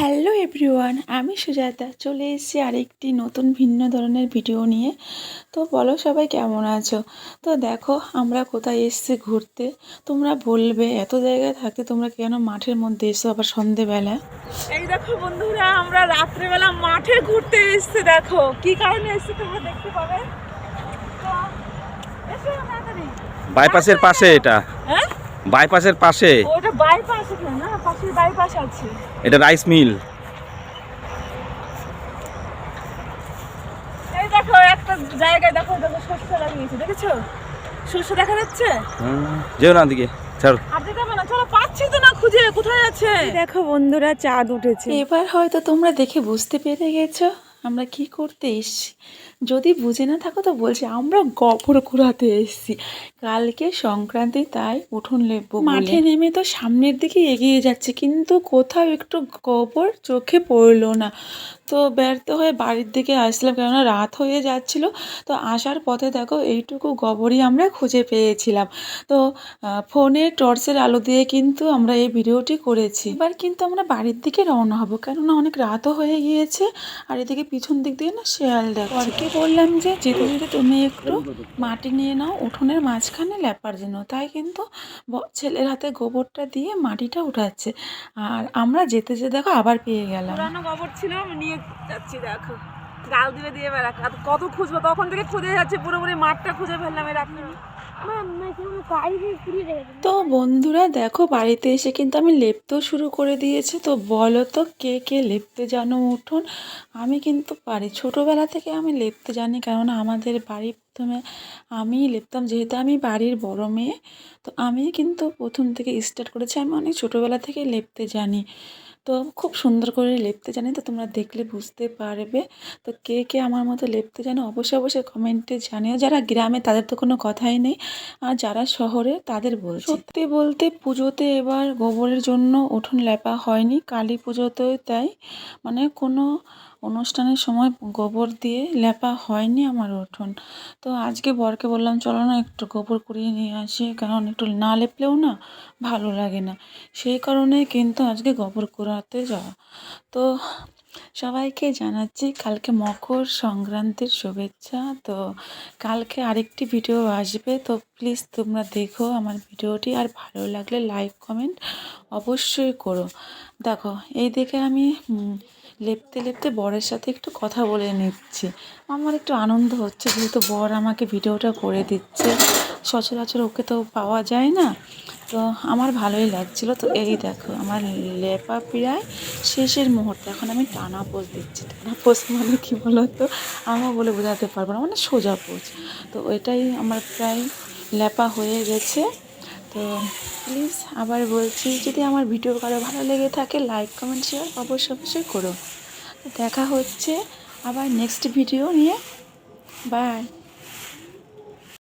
Hello everyone আমি সুজাতা। চলে এসেছি আরেকটি নতুন ভিন্ন ধরনের ভিডিও নিয়ে। তো বলো সবাই কেমন আছো? তো দেখো আমরা কোথায় এসেছি ঘুরতে? তোমরা বলবে এত জায়গায় থাকতে তোমরা কেন মাঠের মধ্যে এসো আবার সন্ধেবেলা? এই দেখো বন্ধুরা আমরা রাত্রেবেলা মাঠে ঘুরতে এসেছি দেখো। কি কারণে এসেছি তোমরা দেখতে পাবে? তো, এসো তাড়াতাড়ি। বাইপাসের পাশে এটা। হ্যাঁ? বাইপাসের পাশে? ওটা বাইপাস না পাশে বাইপাস আছে। এটা রাইস মিল। এই দেখো একটা জায়গায় দেখো দেখো শস্য লাগিয়েছে দেখেছ? শস্য দেখা যাচ্ছে? যেও না দিকে ছাড়। দেখাবে না চলো পাচ্ছি তো না খুঁজে কোথায় আছে? দেখো বন্ধুরা চাঁদ উঠেছে। এবার হয়তো তোমরা দেখে বুঝতে পেরে গেছো। আমরা কি করতে এসছি? যদি বুঝে না থাকো তো বলছি, আমরা গফর ঘুরাতে এসছি। কালকে সংক্রান্তি, তাই উঠোন লেপবো মাঠে নেমে তো সামনের দিকে এগিয়ে যাচ্ছে, কিন্তু কোথাও একটু গোবর চোখে পড়ল না। তো ব্যর্থ হয়ে বাড়ির দিকে আসলাম কেননা রাত হয়ে যাচ্ছিল। তো আসার পথে দেখো এইটুকু গোবরই আমরা খুঁজে পেয়েছিলাম। তো ফোনে টর্চের আলো দিয়ে কিন্তু আমরা এই ভিডিওটি করেছি। এবার কিন্তু আমরা বাড়ির দিকে রওনা হব কেননা অনেক রাতও হয়ে গিয়েছে। আর এদিকে পিছন দিক দিয়ে না শেয়াল দেখো। আর কি বললাম যে যেতে যেতে তুমি একটু মাটি নিয়ে নাও। উঠোনের মাঝখানে ল্যাপার জন্য তাই কিন্তু ছেলের হাতে গোবরটা দিয়ে মাটিটা উঠাচ্ছে। আর আমরা যেতে যেতে দেখো আবার পেয়ে গেলাম। পুরানো গোবর ছিল নিয়ে যাচ্ছি, দেখো। গাল দিয়ে বেড়া কত খুঁজবো? তখন থেকে খুঁজে যাচ্ছে, পুরোপুরি মাঠটা খুঁজে ফেললাম রাত্রে তো বন্ধুরা, দেখো, বাড়িতে এসে কিন্তু আমি লেপতেও শুরু করে দিয়েছি। তো বলো তো, কে কে লেপতে জানো? উঠোন। আমি কিন্তু পারি। ছোটোবেলা থেকে আমি লেপতে জানি, কেননা আমাদের বাড়ি প্রথমে আমি লেপতাম, যেহেতু আমি বাড়ির বড় মেয়ে। তো আমি কিন্তু প্রথম থেকে স্টার্ট করেছি। আমি অনেক ছোটোবেলা থেকে লেপতে জানি। তো খুব সুন্দর করে লেপতে জানি তো তোমরা দেখলে বুঝতে পারবে। তো কে কে আমার মতো লেপতে জানো অবশ্যই অবশ্যই কমেন্টে জানিও। যারা গ্রামে তাদের তো কোনো কথাই নেই, আর যারা শহরে তাদের বলছে। সত্যি বলতে পুজোতে এবার গোবরের জন্য উঠোন লেপা হয়নি, কালী পুজোতেও তাই। মানে কোনো অনুষ্ঠানের সময় গোবর দিয়ে লেপা হয়নি আমার উঠোন। তো আজকে বরকে বললাম, চলো না একটু গোবর কুড়িয়ে নিয়ে আসি, কারণ একটু না লেপলেও না ভালো লাগে না। সেই কারণে কিন্তু আজকে গোবর কুড়াতে যাওয়া। তো সবাইকে জানাচ্ছি, কালকে মকর সংক্রান্তির শুভেচ্ছা। তো কালকে আরেকটি ভিডিও আসবে, তো প্লিজ তোমরা দেখো আমার ভিডিওটি, আর ভালো লাগলে লাইক, কমেন্ট অবশ্যই করো। দেখো এই দেখে আমি লেপতে লেপতে বরের সাথে একটু কথা বলে নিচ্ছি। আমার একটু আনন্দ হচ্ছে যেহেতু বর আমাকে ভিডিওটা করে দিচ্ছে। সচরাচর ওকে তো পাওয়া যায় না। তো আমার ভালোই লাগছিল। তো এই দেখো, আমার লেপা প্রায় শেষের মুহূর্তে। এখন আমি টানা পোজ দিচ্ছি। টানা পোজ মানে কী বলো তো আমার বলে বোঝাতে পারব না। মানে সোজা পোজ। তো ওইটাই আমার প্রায় লেপা হয়ে গেছে। তো প্লিজ আবার বলছি, যদি আমার ভিডিও কারও ভালো লেগে থাকে লাইক কমেন্ট শেয়ার অবশ্যই অবশ্যই করো। দেখা হচ্ছে আবার নেক্সট ভিডিও নিয়ে। বাই